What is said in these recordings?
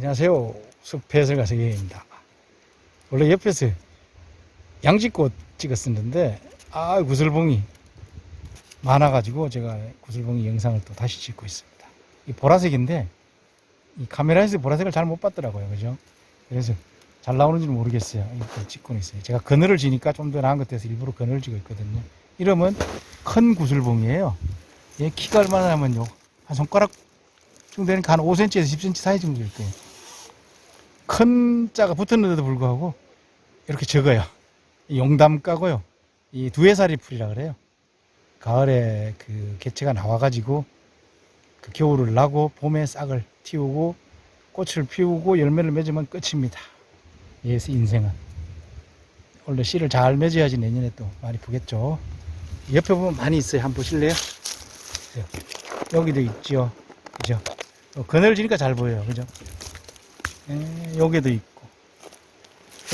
안녕하세요. 숲해설가 세계입니다. 원래 옆에서 양지꽃 찍었었는데, 아, 구슬봉이 많아가지고 제가 구슬봉이 영상을 또 다시 찍고 있습니다. 이 보라색인데, 이 카메라에서 보라색을 잘 못 봤더라고요. 그죠? 그래서 잘 나오는지는 모르겠어요. 이렇게 찍고는 있어요. 제가 그늘을 지니까 좀 더 나은 것 같아서 일부러 그늘을 찍고 있거든요. 이름은 큰 구슬봉이에요. 얘 키가 얼마나 하면요. 한 손가락 정도 되니까 한 5cm에서 10cm 사이 정도일 거예요. 큰 자가 붙었는데도 불구하고 이렇게 적어요. 이 용담 까고요. 이 두해살이 풀이라 그래요. 가을에 그 개체가 나와가지고 그 겨울을 나고 봄에 싹을 틔우고 꽃을 피우고 열매를 맺으면 끝입니다. 얘의 인생은. 원래 씨를 잘 맺어야지 내년에 또 많이 부겠죠. 옆에 보면 많이 있어요. 한번 보실래요? 여기도 있죠. 그죠? 어, 그늘지니까 잘 보여요. 그죠? 에, 여기도 있고,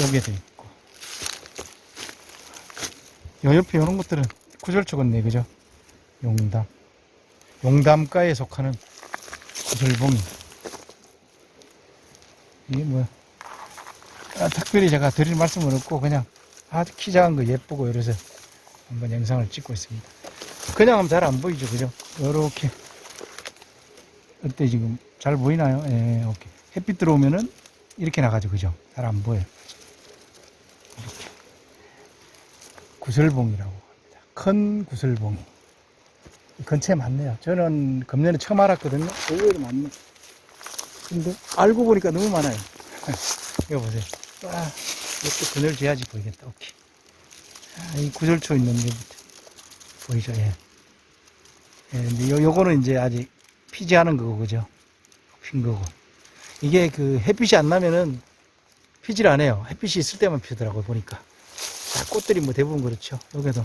여기도 있고. 요 옆에 이런 것들은 구절초겠네. 그죠? 용담. 용담가에 속하는 구슬봉이. 이게 뭐야? 아, 특별히 제가 드릴 말씀은 없고, 그냥 아주 키 작은 거 예쁘고 이래서 한번 영상을 찍고 있습니다. 그냥 하면 잘 안 보이죠. 그죠? 요렇게. 어때 지금 잘 보이나요? 예, 오케이. 햇빛 들어오면은 이렇게 나가죠. 그죠? 잘 안 보여요. 이렇게. 구슬봉이라고 합니다. 큰 구슬봉이. 이 근처에 많네요. 저는 금년에 처음 알았거든요. 의외로 많네. 근데 알고 보니까 너무 많아요. 이거 보세요. 와, 이것도 그늘 지야지 보이겠다. 오케이. 아, 이 구절초 있는 데부터 보이죠? 예. 예, 근데 요, 요거는 이제 아직 피지 않은 거고, 그죠? 핀 거고. 이게 그 햇빛이 안 나면은 피질 안 해요. 햇빛이 있을 때만 피더라고요, 보니까. 자, 꽃들이 뭐 대부분 그렇죠. 여기도.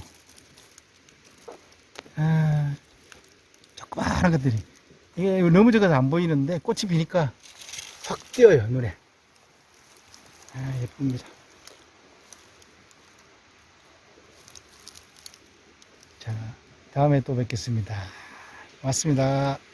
아, 조그마한 것들이. 이게 너무 적어서 안 보이는데 꽃이 피니까 확 띄어요, 눈에. 아, 예쁩니다. 자, 다음에 또 뵙겠습니다. 고맙습니다.